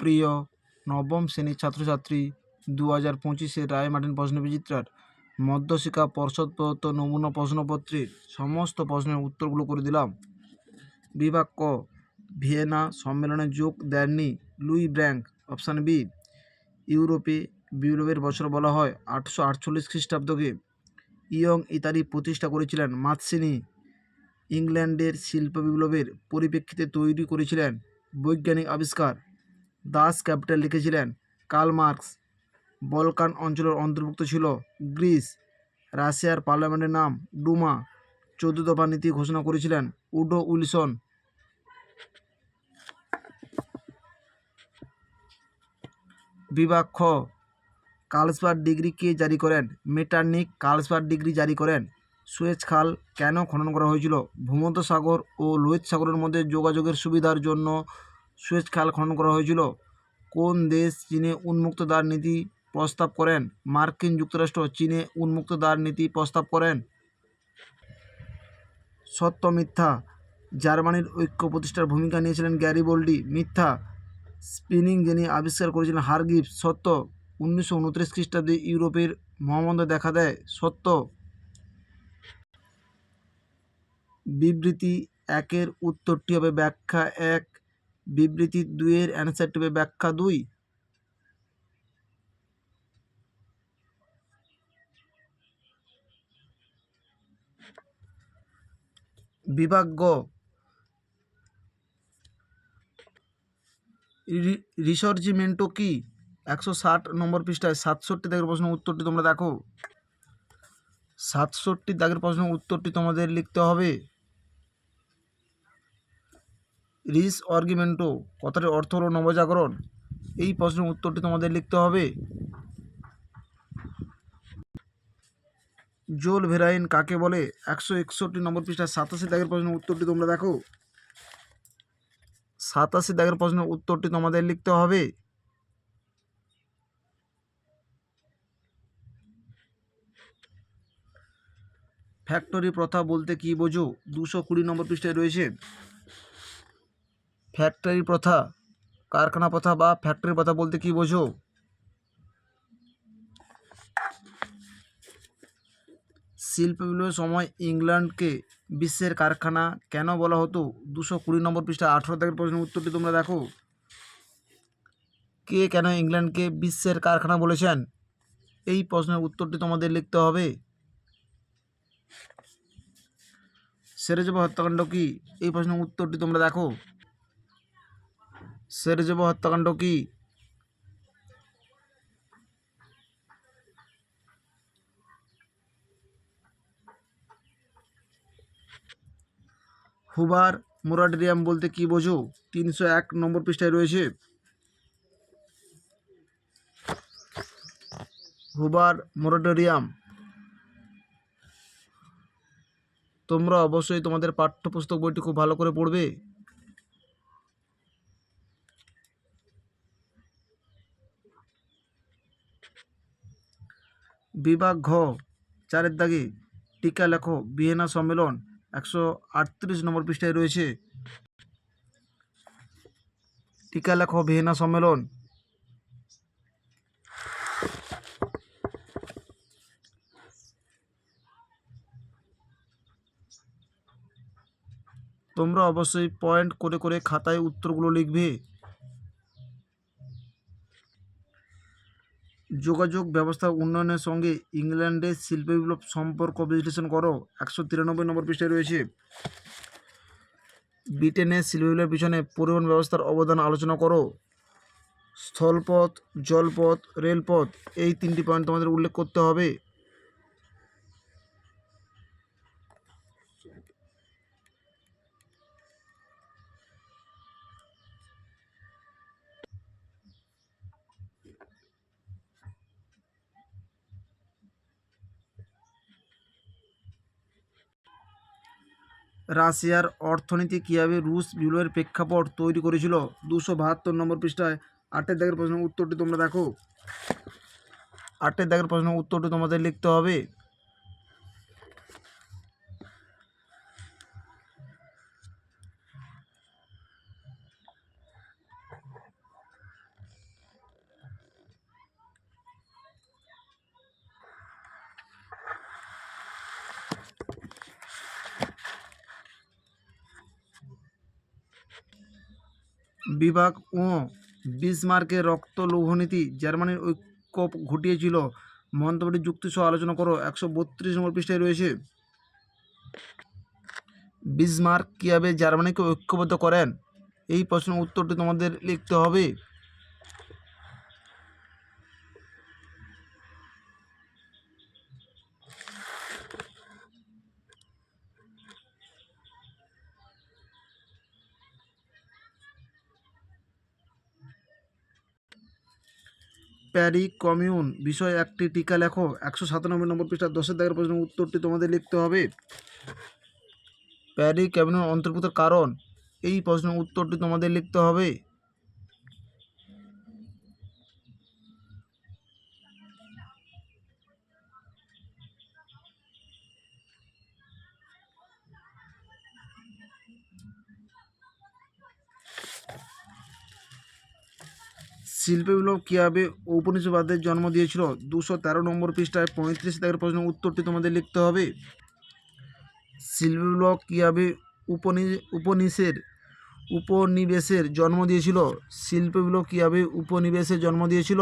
সুপ্রিয় নবম শ্রেণির ছাত্রছাত্রী দু হাজার পঁচিশের রায় মার্টিন প্রশ্ন বিচিত্রার মধ্যশিক্ষা পর্ষদ প্রদত্ত নমুনা প্রশ্নপত্রের সমস্ত প্রশ্নের উত্তরগুলো করে দিলাম। বিভাগ ক, ভিয়েনা সম্মেলনে যোগ দেননি লুই ব্র্যাঙ্ক, অপশান বি, ইউরোপে বিপ্লবের বছর বলা হয় আটশো আটচল্লিশ খ্রিস্টাব্দকে। ইয়ং ইতালি প্রতিষ্ঠা করেছিলেন মাতসিনি ইংল্যান্ডের শিল্প বিপ্লবের পরিপ্রেক্ষিতে তৈরি করেছিলেন বৈজ্ঞানিক আবিষ্কার। দাস ক্যাপিটাল লিখেছিলেন। Karl Marx. বলকান অঞ্চলের অন্তর্ভুক্ত ছিল গ্রিস। রাশিয়ার পার্লামেন্টের নাম ডুমা। চোদ্দ দফা নীতি ঘোষণা করেছিলেন উডো উইলসন। বিভাগ খ ডিগ্রি কে জারি করেন? মেটার্নিক কার্লসবার্গ ডিগ্রি জারি করেন। সুয়েজ খাল কেন খনন করা হয়েছিল? ভূমধ্য সাগর ও লোহিত সাগরের মধ্যে যোগাযোগের সুবিধার জন্য সুয়েজ খাল খনন করা হয়েছিল। কোন দেশ চীনে উন্মুক্ত দ্বার নীতি প্রস্তাব করেন? মার্কিন যুক্তরাষ্ট্র চীনে উন্মুক্ত দ্বার নীতি প্রস্তাব করেন? সত্য মিথ্যা। জার্মানির ঐক্য প্রতিষ্ঠার ভূমিকা নিয়েছিলেন গ্যারি বোল্ডি। মিথ্যা। স্পিনিং যিনি আবিষ্কার করেছিলেন হারগিপস সত্য। উনিশশো উনত্রিশ খ্রিস্টাব্দে ইউরোপের মহামন্দ দেখা দেয়, সত্য। বিবৃতি একের উত্তরটি হবে ব্যাখ্যা এক। বিবৃতি দুইয়ের অ্যান্সারটি হবে ব্যাখ্যা দুই। বিভাগ গ রিসর্জিমেন্টো কি? একশো ষাট নম্বর পৃষ্ঠায় সাতষট্টি দাগের প্রশ্ন উত্তরটি তোমরা দেখো। সাতষট্টি দাগের প্রশ্ন উত্তরটি তোমাদের লিখতে হবে। রিস অর্গিমেন্টো, কথাটির অর্থ হলো নবজাগরণ। এই প্রশ্নের উত্তরটি তোমাদের লিখতে হবে। জোল ভেরাইন কাকে বলে? একশো একষট্টি নম্বর পৃষ্ঠায় সাতাশি দাগের প্রশ্নের উত্তরটি তোমরা দেখো। সাতাশি দাগের প্রশ্নের উত্তরটি তোমাদের লিখতে হবে। ফ্যাক্টরি প্রথা বলতে কি বোঝো? দুশো কুড়ি নম্বর পৃষ্ঠায় রয়েছে। ফ্যাক্টরি প্রথা, কারখানা প্রথা বা ফ্যাক্টরি প্রথা বলতে কি বোঝো? শিল্প বিপ্লবের সময় ইংল্যান্ডকে বিশ্বের কারখানা কেন বলা হতো? দুশো কুড়ি নম্বর পৃষ্ঠা, আঠেরো দাগের প্রশ্নের উত্তরটি তোমরা দেখো। কে কেন ইংল্যান্ডকে বিশ্বের কারখানা বলেছেন? এই প্রশ্নের উত্তরটি তোমাদের লিখতে হবে। সেরেজবা হত্যাকাণ্ড কি? এই প্রশ্নের উত্তরটি তোমরা দেখো। সেরেজবা হত্যাকাণ্ড কি? হুবার মোরাটোরিয়াম বলতে কি বোঝো? তিনশো এক নম্বর পৃষ্ঠায় রয়েছে। হুবার মোরাটোরিয়াম তোমরা অবশ্যই তোমাদের পাঠ্যপুস্তক বইটি খুব ভালো করে পড়বে। বিভাগ ঘ, চারের দাগে টিকা লেখো ভিয়েনা সম্মেলন একশো আটত্রিশ নম্বর পৃষ্ঠায় রয়েছে। টিকা লেখো ভিয়েনা সম্মেলন। তোমরা অবশ্যই পয়েন্ট করে করে খাতায় উত্তরগুলো লিখবে। যোগাযোগ ব্যবস্থা উন্নয়নের সঙ্গে ইংল্যান্ডের শিল্প বিপ্লব সম্পর্ক বিশ্লেষণ করো। একশো তিরানব্বই নম্বর পৃষ্ঠায় রয়েছে। ব্রিটেনের শিল্প বিপ্লবের পিছনে পরিবহন ব্যবস্থার অবদান আলোচনা করো। স্থলপথ, জলপথ, রেলপথ, এই তিনটি পয়েন্ট তোমাদের উল্লেখ করতে হবে। রাশিয়ার অর্থনীতি কীভাবে রুশ বিপ্লবের প্রেক্ষাপট তৈরি করেছিল। দুশো বাহাত্তর নম্বর পৃষ্ঠায় আটের দাগের প্রশ্নের উত্তরটি তোমরা দেখো। আটের দাগের প্রশ্ন উত্তরটি তোমাদের লিখতে হবে। বিভাগ ও বিসমার্কের রক্ত লৌহনীতি জার্মানির ঐক্য ঘটিয়েছিল। মন্তব্যটি যুক্তি সহ আলোচনা করো। একশো বত্রিশ নম্বর পৃষ্ঠায় রয়েছে। বিসমার্ক কীভাবে জার্মানিকে ঐক্যবদ্ধ করেন? এই প্রশ্নের উত্তরটি তোমাদের লিখতে হবে। প্যারি কমিউন বিষয়ে একটি টিকা লেখো। একশো সাতানব্বই নম্বর পৃষ্ঠা দশের দাগের প্রশ্নের উত্তরটি তোমাদের লিখতে হবে। প্যারি কমিউন অন্তর্ভুক্ত কারণ। এই প্রশ্নের উত্তরটি তোমাদের লিখতে হবে। শিল্প বিপ্লব কীভাবে ঔপনিষবাদের জন্ম দিয়েছিল। দুশো তেরো নম্বর পৃষ্ঠায় পঁয়ত্রিশ দাগের প্রশ্ন উত্তরটি তোমাদের লিখতে হবে। শিল্প বিপ্লব কীভাবে উপনি, উপনিষের, উপনিবেশের জন্ম দিয়েছিল। শিল্প বিপ্লব কীভাবে উপনিবেশের জন্ম দিয়েছিল।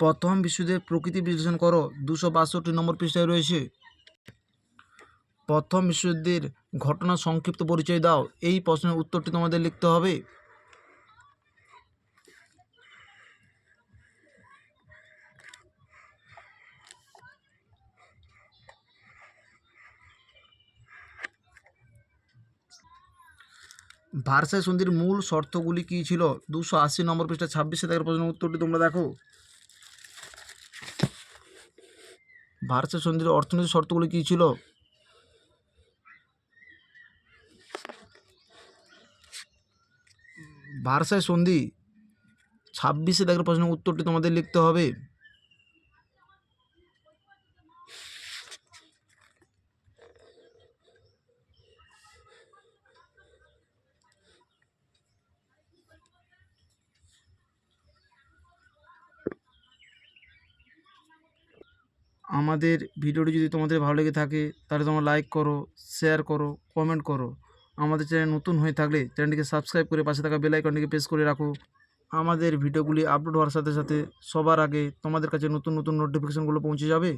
প্রথম বিশ্বযুদ্ধের প্রকৃতি বিশ্লেষণ করো। দুশো বাষট্টি নম্বর পৃষ্ঠায় রয়েছে। প্রথম বিশ্বযুদ্ধের ঘটনা সংক্ষিপ্ত পরিচয় দাও। এই প্রশ্নের উত্তরটি তোমাদের লিখতে হবে। ভারসাই সন্ধির মূল শর্তগুলি কী ছিল? দুশো আশি নম্বর পৃষ্ঠা ছাব্বিশে দাগের প্রশ্নের উত্তরটি তোমরা দেখো। ভারসাই সন্ধির অর্থনৈতিক শর্তগুলি কী ছিল? ভারসায় সন্ধি, ছাব্বিশে দেখার প্রশ্নের উত্তরটি তোমাদের লিখতে হবে। আমাদের ভিডিওটি যদি তোমাদের ভালো লেগে থাকে, তাহলে তোমরা লাইক করো শেয়ার করো কমেন্ট করো। আমাদের চ্যানেল নতুন হয়ে থাকলে চ্যানেলটিকে সাবস্ক্রাইব করে পাশে থাকা বেলাইকনটিকে প্রেস করে রাখো। আমাদের ভিডিওগুলি আপলোড হওয়ার সাথে সাথে সবার আগে তোমাদের কাছে নতুন নতুন নোটিফিকেশানগুলো পৌঁছে যাবে।